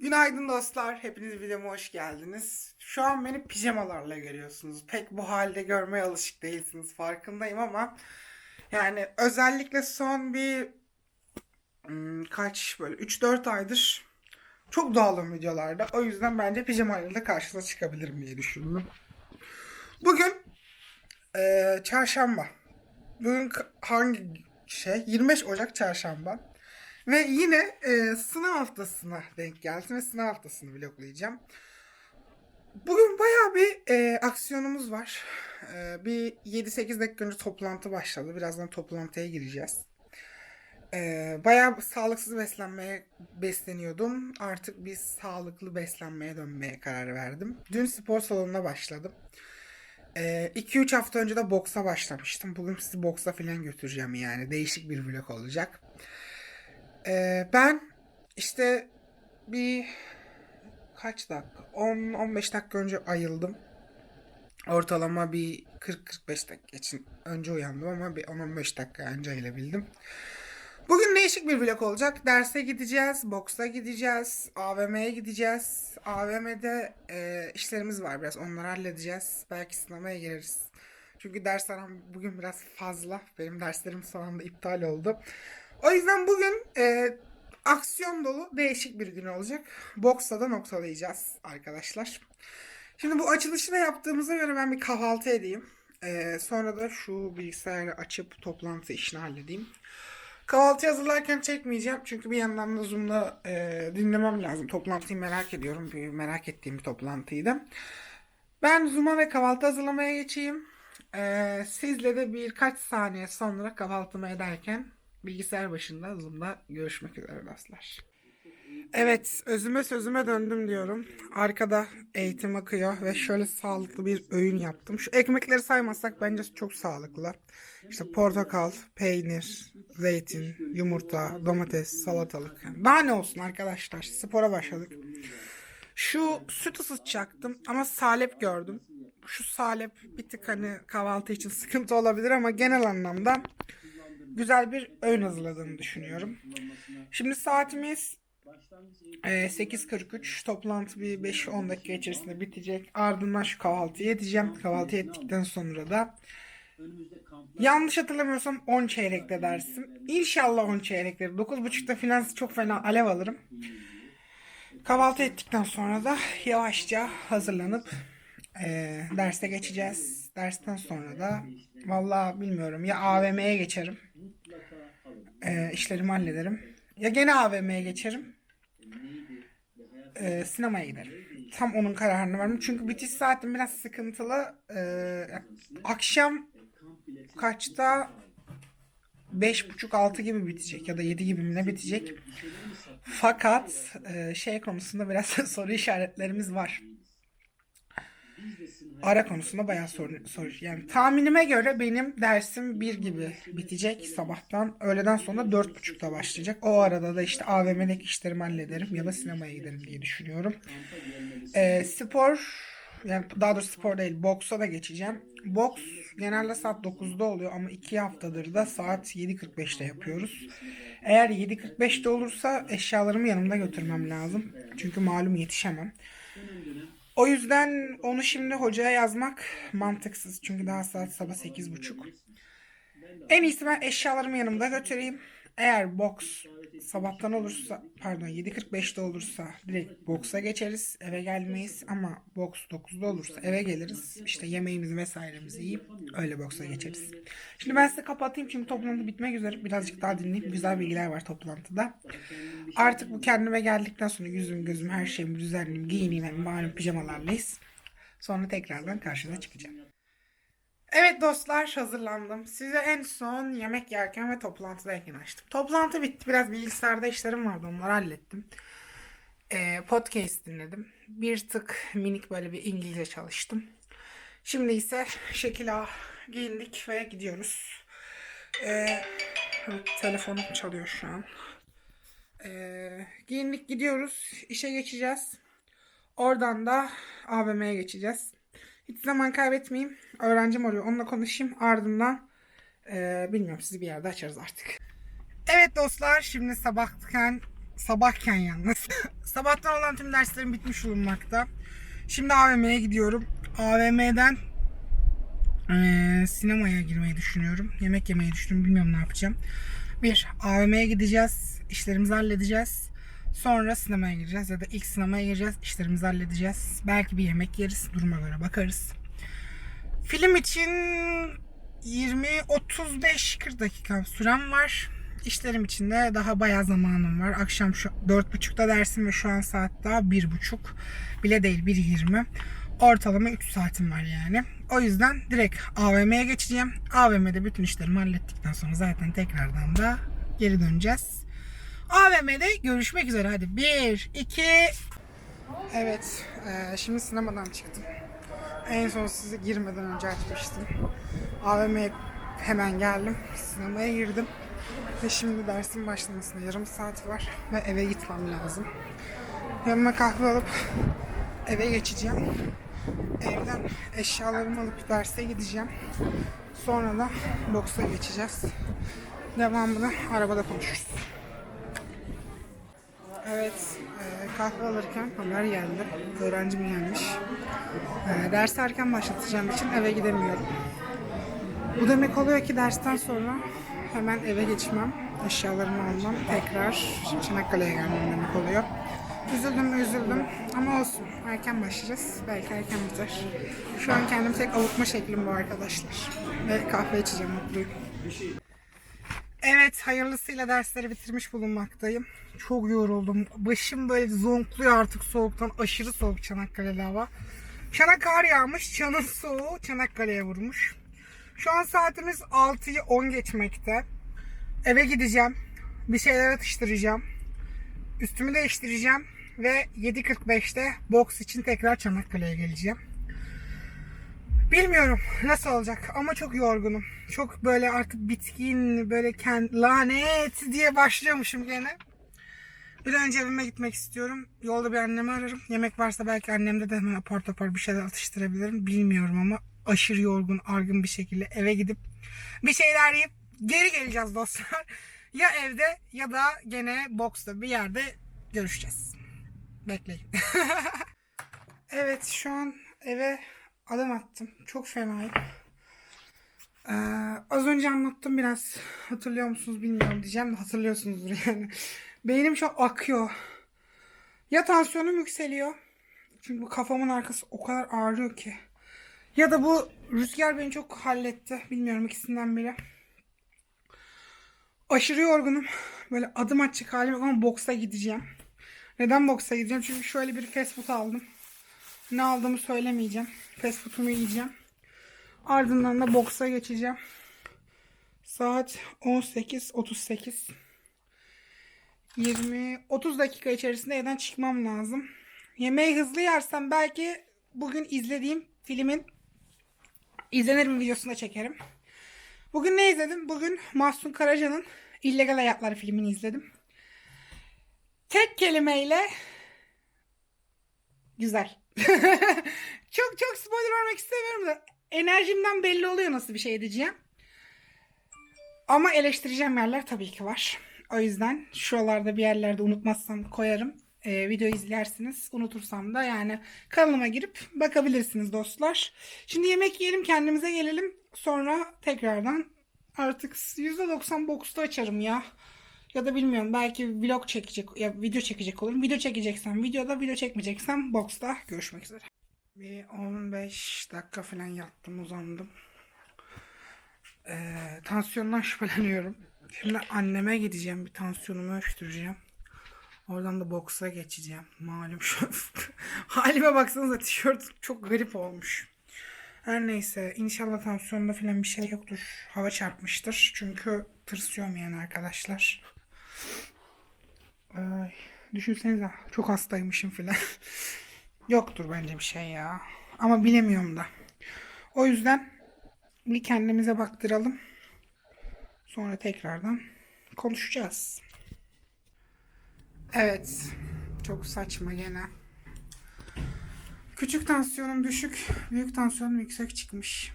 Günaydın dostlar. Hepiniz videoma hoş geldiniz. Şu an beni pijamalarla görüyorsunuz. Pek bu halde görmeye alışık değilsiniz. Farkındayım ama yani özellikle son bir hmm, kaç böyle 3-4 aydır çok dağılım videolarda. O yüzden bence pijamayla da karşınıza çıkabilirim diye düşündüm. Bugün eee, çarşamba. Bugün hangi şey? 25 Ocak çarşamba. Ve yine e, sınav haftasına denk geldim ve sınav haftasını vloglayacağım. Bugün bayağı bir e, aksiyonumuz var. E, bir 7-8 dakika önce toplantı başladı. Birazdan toplantıya gireceğiz. E, bayağı sağlıksız beslenmeye besleniyordum. Artık bir sağlıklı beslenmeye dönmeye karar verdim. Dün spor salonuna başladım. 2-3 hafta önce de boksa başlamıştım. Bugün sizi boksa falan götüreceğim yani. Değişik bir vlog olacak. Ee, ben işte bir kaç dakika 10-15 dakika önce ayıldım. Ortalama bir 40-45 dakika için önce uyandım ama bir 10-15 dakika önce ayılabildim. Bugün değişik bir vlog olacak. Derse gideceğiz, boksa gideceğiz, AVM'ye gideceğiz. AVM'de e, işlerimiz var biraz onları halledeceğiz. Belki sinemaya gireriz. Çünkü derslerim bugün biraz fazla. Benim derslerim son anda iptal oldu. O yüzden bugün e, aksiyon dolu değişik bir gün olacak. Boksta da noktalayacağız arkadaşlar. Şimdi bu açılışını yaptığımıza göre ben bir kahvaltı edeyim. E, sonra da şu bilgisayarı açıp toplantı işini halledeyim. Kahvaltı hazırlarken çekmeyeceğim. Çünkü bir yandan da Zoom'da e, dinlemem lazım. Toplantıyı merak ediyorum. Bir merak ettiğim bir toplantıydı. Ben Zoom'a ve kahvaltı hazırlamaya geçeyim. E, sizle de birkaç saniye sonra kahvaltımı ederken bilgisayar başında Zoom'da görüşmek üzere dostlar. Evet, özüme sözüme döndüm diyorum. Arkada eğitim akıyor ve şöyle sağlıklı bir öğün yaptım. Şu ekmekleri saymazsak bence çok sağlıklı. İşte portakal, peynir, zeytin, yumurta, domates, salatalık. Daha ne olsun arkadaşlar? Spora başladık. Şu süt ısıtacaktım ama salep gördüm. Şu salep bir tık hani kahvaltı için sıkıntı olabilir ama genel anlamda güzel bir öğün hazırladığımı düşünüyorum. Şimdi saatimiz e, 8.43. Toplantı bir 5-10 dakika içerisinde bitecek. Ardından şu kahvaltıyı edeceğim. Kahvaltı ettikten sonra da yanlış hatırlamıyorsam 10 çeyrekte dersim. İnşallah 10 çeyrekleri. 9.30'da filan çok fena alev alırım. Kahvaltı ettikten sonra da yavaşça hazırlanıp e, derse geçeceğiz. Dersten sonra da vallahi bilmiyorum ya AVM'ye geçerim. E, işlerimi hallederim. Ya gene AVM'ye geçerim. E, sinemaya giderim. Tam onun kararını verdim. Çünkü bitiş saatim biraz sıkıntılı. E, akşam kaçta? Beş buçuk altı gibi bitecek ya da yedi gibi mi ne bitecek. Fakat e, şey konusunda biraz soru işaretlerimiz var. Ara konusunda bayağı soru, soru yani tahminime göre benim dersim bir gibi bitecek sabahtan öğleden sonra dört buçukta başlayacak. O arada da işte AVM'deki işlerimi hallederim ya da sinemaya giderim diye düşünüyorum. E, spor yani daha doğrusu spor değil boksa da geçeceğim. Boks genelde saat 9'da oluyor ama 2 haftadır da saat 7.45'te yapıyoruz. Eğer 7.45'te olursa eşyalarımı yanımda götürmem lazım. Çünkü malum yetişemem. O yüzden onu şimdi hocaya yazmak mantıksız. Çünkü daha saat sabah 8.30. En iyisi ben eşyalarımı yanımda götüreyim. Eğer boks sabahtan olursa pardon 7.45'te olursa direkt boksa geçeriz. Eve gelmeyiz ama boks 9'da olursa eve geliriz. İşte yemeğimizi vesairemizi yiyip öyle boksa geçeriz. Şimdi ben size kapatayım çünkü toplantı bitmek üzere. Birazcık daha dinleyip güzel bilgiler var toplantıda. Artık bu kendime geldikten sonra yüzüm gözüm her şeyimi düzenleyeyim giyineyim malum pijamalarlayız. Sonra tekrardan karşınıza çıkacağım. Evet dostlar hazırlandım. Size en son yemek yerken ve toplantıdayken açtım. Toplantı bitti. Biraz bilgisayarda işlerim vardı. Onları hallettim. Ee, podcast dinledim. Bir tık minik böyle bir İngilizce çalıştım. Şimdi ise şekil A giyindik ve gidiyoruz. Ee, telefonum çalıyor şu an. Ee, giyindik gidiyoruz. İşe geçeceğiz. Oradan da AVM'ye geçeceğiz. Hiç zaman kaybetmeyeyim. Öğrencim arıyor. Onunla konuşayım. Ardından eee, bilmiyorum sizi bir yerde açarız artık. Evet dostlar şimdi sabahken sabahken yalnız. Sabahtan olan tüm derslerim bitmiş bulunmakta. Şimdi AVM'ye gidiyorum. AVM'den eee, sinemaya girmeyi düşünüyorum. Yemek yemeyi düşünüyorum. Bilmiyorum ne yapacağım. Bir, AVM'ye gideceğiz. işlerimizi halledeceğiz. Sonra sinemaya gireceğiz ya da ilk sinemaya gireceğiz. işlerimizi halledeceğiz. Belki bir yemek yeriz. Duruma göre bakarız. Film için 20-35-40 dakika sürem var. İşlerim için de daha bayağı zamanım var. Akşam şu 4.30'da dersim ve şu an saat daha 1.30 bile değil 1.20. Ortalama 3 saatim var yani. O yüzden direkt AVM'ye geçeceğim. AVM'de bütün işlerimi hallettikten sonra zaten tekrardan da geri döneceğiz. AVM'de görüşmek üzere. Hadi 1, 2... Evet, eee, şimdi sinemadan çıktım. En son size girmeden önce açmıştım. AVM'ye hemen geldim. Sinemaya girdim. Ve şimdi dersin başlamasına yarım saat var. Ve eve gitmem lazım. Yanıma kahve alıp eve geçeceğim. Evden eşyalarımı alıp derse gideceğim. Sonra da boksa geçeceğiz. Devamını arabada konuşuruz. Evet, e, kahve alırken haber geldi. Öğrencim gelmiş. E, dersi erken başlatacağım için eve gidemiyorum. Bu demek oluyor ki dersten sonra hemen eve geçmem, eşyalarımı almam, tekrar Çanakkale'ye gelmem demek oluyor. Üzüldüm üzüldüm ama olsun. Erken başlayacağız. Belki erken biter. Şu an kendim tek avutma şeklim bu arkadaşlar. Ve kahve içeceğim mutluyum. Evet hayırlısıyla dersleri bitirmiş bulunmaktayım. Çok yoruldum. Başım böyle zonkluyor artık soğuktan. Aşırı soğuk Çanakkale'de hava. Çana kar yağmış. Çanın soğuğu Çanakkale'ye vurmuş. Şu an saatimiz 6'yı 10 geçmekte. Eve gideceğim. Bir şeyler atıştıracağım. Üstümü değiştireceğim. Ve 7.45'te boks için tekrar Çanakkale'ye geleceğim. Bilmiyorum nasıl olacak ama çok yorgunum. Çok böyle artık bitkin, böyle kend, lanet diye başlıyormuşum gene. Bir önce evime gitmek istiyorum. Yolda bir annemi ararım. Yemek varsa belki annemde de hemen apar topar bir şeyler atıştırabilirim. Bilmiyorum ama aşırı yorgun, argın bir şekilde eve gidip bir şeyler yiyip geri geleceğiz dostlar. Ya evde ya da gene boksta bir yerde görüşeceğiz. Bekleyin. evet şu an eve adım attım. Çok fenayım. Ee, az önce anlattım biraz. Hatırlıyor musunuz bilmiyorum diyeceğim de hatırlıyorsunuzdur yani. Beynim şu an akıyor. Ya tansiyonum yükseliyor. Çünkü bu kafamın arkası o kadar ağrıyor ki. Ya da bu rüzgar beni çok halletti. Bilmiyorum ikisinden biri. Aşırı yorgunum. Böyle adım atacak halim ama boksa gideceğim. Neden boksa gideceğim? Çünkü şöyle bir fast aldım. Ne aldığımı söylemeyeceğim. Fast food'umu yiyeceğim. Ardından da boksa geçeceğim. Saat 18.38. 20 30 dakika içerisinde evden çıkmam lazım. Yemeği hızlı yersem belki bugün izlediğim filmin izlenir mi videosunu da çekerim. Bugün ne izledim? Bugün Mahsun Karaca'nın İllegal Hayatlar filmini izledim. Tek kelimeyle güzel. çok çok spoiler vermek istemiyorum da enerjimden belli oluyor nasıl bir şey diyeceğim. Ama eleştireceğim yerler tabii ki var. O yüzden şuralarda bir yerlerde unutmazsam koyarım. Ee, video izlersiniz. Unutursam da yani kanalıma girip bakabilirsiniz dostlar. Şimdi yemek yiyelim kendimize gelelim. Sonra tekrardan artık %90 box'ta açarım ya. Ya da bilmiyorum belki vlog çekecek ya video çekecek olurum. Video çekeceksem videoda video çekmeyeceksem box'ta görüşmek üzere. Bir 15 dakika falan yattım uzandım. Ee, tansiyondan şüpheleniyorum. Şimdi anneme gideceğim bir tansiyonumu ölçtüreceğim. Oradan da boksa geçeceğim. Malum şu halime baksanıza tişört çok garip olmuş. Her neyse inşallah tansiyonda falan bir şey yoktur. Hava çarpmıştır. Çünkü tırsıyorum yani arkadaşlar. Ay, düşünsenize çok hastaymışım falan. Yoktur bence bir şey ya. Ama bilemiyorum da. O yüzden bir kendimize baktıralım. Sonra tekrardan konuşacağız. Evet. Çok saçma gene. Küçük tansiyonum düşük, büyük tansiyonum yüksek çıkmış.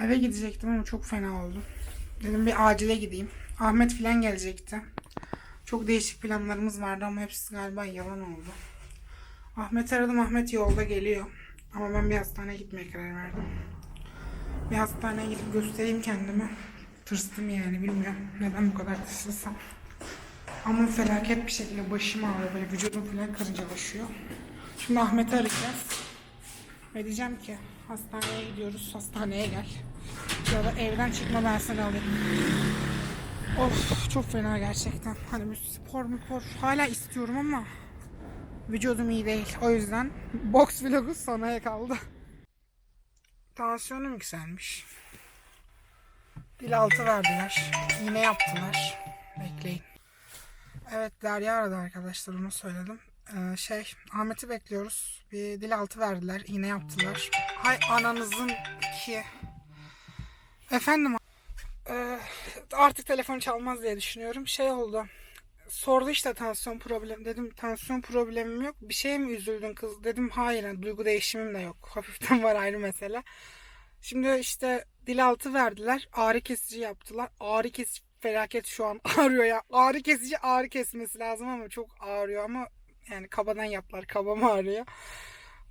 Eve gidecektim ama çok fena oldu. Dedim bir acile gideyim. Ahmet filan gelecekti. Çok değişik planlarımız vardı ama hepsi galiba yalan oldu. Ahmet aradım. Ahmet yolda geliyor. Ama ben bir hastaneye gitmeye karar verdim. Bir hastaneye gidip göstereyim kendimi. Tırstım yani bilmiyorum neden bu kadar tırsırsam. Ama felaket bir şekilde başım ağrıyor böyle vücudum falan karıncalaşıyor. Şimdi Ahmet'i arayacağız. Ve diyeceğim ki hastaneye gidiyoruz hastaneye gel. Ya da evden çıkma ben seni alayım. Of çok fena gerçekten. Hani bir spor spor hala istiyorum ama vücudum iyi değil. O yüzden box vlogu sonraya kaldı. Tansiyonum yükselmiş. Dil altı verdiler. İğne yaptılar. Bekleyin. Evet Derya aradı arkadaşlar onu söyledim. Ee, şey Ahmet'i bekliyoruz. Bir dil altı verdiler. iğne yaptılar. Hay ananızın ki. Efendim ee, artık telefon çalmaz diye düşünüyorum. Şey oldu. Sordu işte tansiyon problem. Dedim tansiyon problemim yok. Bir şeye mi üzüldün kız? Dedim hayır. yani duygu değişimim de yok. Hafiften var ayrı mesele. Şimdi işte dil altı verdiler. Ağrı kesici yaptılar. Ağrı kesici felaket şu an ağrıyor ya. Ağrı kesici ağrı kesmesi lazım ama çok ağrıyor ama yani kabadan yaptılar. Kabam ağrıyor.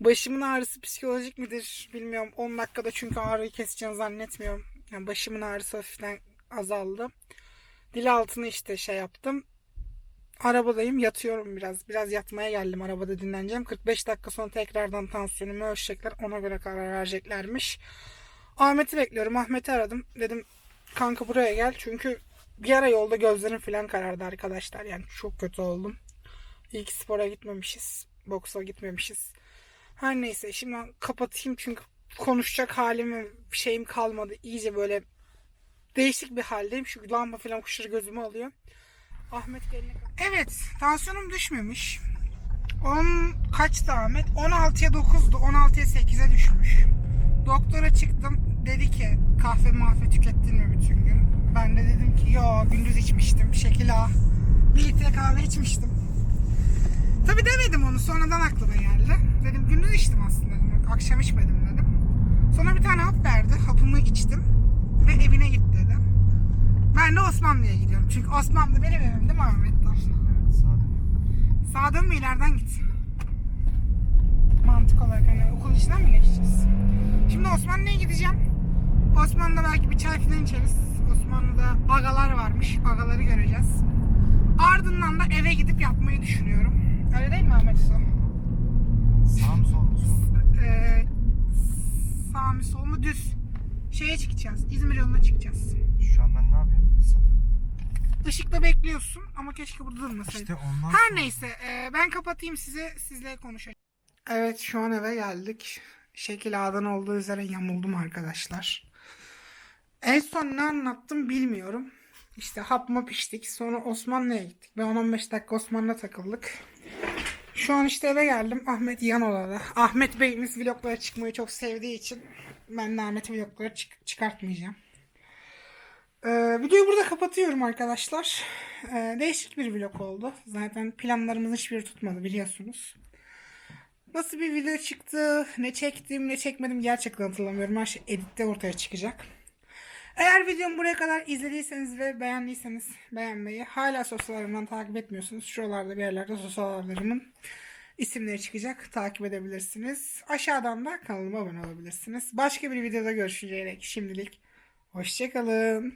Başımın ağrısı psikolojik midir bilmiyorum. 10 dakikada çünkü ağrıyı keseceğini zannetmiyorum. Yani başımın ağrısı hafiften azaldı. Dil altını işte şey yaptım. Arabadayım yatıyorum biraz. Biraz yatmaya geldim arabada dinleneceğim. 45 dakika sonra tekrardan tansiyonumu ölçecekler. Ona göre karar vereceklermiş. Ahmet'i bekliyorum. Ahmet'i aradım. Dedim kanka buraya gel. Çünkü bir ara yolda gözlerim falan karardı arkadaşlar. Yani çok kötü oldum. İyi ki spora gitmemişiz. Boksa gitmemişiz. Her neyse şimdi kapatayım çünkü konuşacak halim bir şeyim kalmadı. İyice böyle değişik bir haldeyim. Şu lamba falan kuşları gözümü alıyor. Ahmet gelene. Evet tansiyonum düşmemiş. 10 kaçtı Ahmet? 16'ya 9'du. 16'ya 8'e düşmüş. Doktora çıktım. Dedi ki kahve mahve tükettin mi bütün gün? Ben de dedim ki yo gündüz içmiştim. Şekil A. Bir litre kahve içmiştim. Tabi demedim onu. Sonradan aklıma geldi. Dedim gündüz içtim aslında dedim. Akşam içmedim dedim. Sonra bir tane hap verdi. Hapımı içtim. Ve evine git dedi. Ben de Osmanlı'ya gidiyorum. Çünkü Osmanlı benim evim değil mi Ahmet? Evet. Sağdan mı ileriden git? Mantık olarak hani okul içinden mi geçeceğiz? Şimdi Osmanlı'ya gideceğim. Osmanlı'da belki bir çay falan içeriz. Osmanlı'da agalar varmış. Agaları göreceğiz. Ardından da eve gidip yatmayı düşünüyorum. Öyle değil mi Ahmet Usta? Sağ mı sol mu? Sol. Ee, sağ mı sol mu düz. Şeye çıkacağız. İzmir yoluna çıkacağız. Şu an ben ne yapıyorum? Işıkta bekliyorsun ama keşke burada durmasaydın. İşte ondan Her sonra- neyse e, ben kapatayım size sizle konuşacağım. Evet şu an eve geldik. Şekil A'dan olduğu üzere yamuldum arkadaşlar. En son ne anlattım bilmiyorum. İşte hap map içtik. Sonra Osmanlı'ya gittik. Ve 10-15 dakika Osmanlı'da takıldık. Şu an işte eve geldim. Ahmet yan odada. Ahmet Bey'imiz vloglara çıkmayı çok sevdiği için ben de Ahmet'i vloglara çık- çıkartmayacağım. Ee, videoyu burada kapatıyorum arkadaşlar. Ee, değişik bir vlog oldu. Zaten planlarımızın hiçbiri tutmadı biliyorsunuz. Nasıl bir video çıktı, ne çektim, ne çekmedim gerçekten hatırlamıyorum. Her şey editte ortaya çıkacak. Eğer videomu buraya kadar izlediyseniz ve beğendiyseniz beğenmeyi, hala sosyal ağlarımdan takip etmiyorsunuz. Şuralarda bir yerlerde sosyal ağlarımın isimleri çıkacak. Takip edebilirsiniz. Aşağıdan da kanalıma abone olabilirsiniz. Başka bir videoda görüşünceye dek şimdilik hoşçakalın.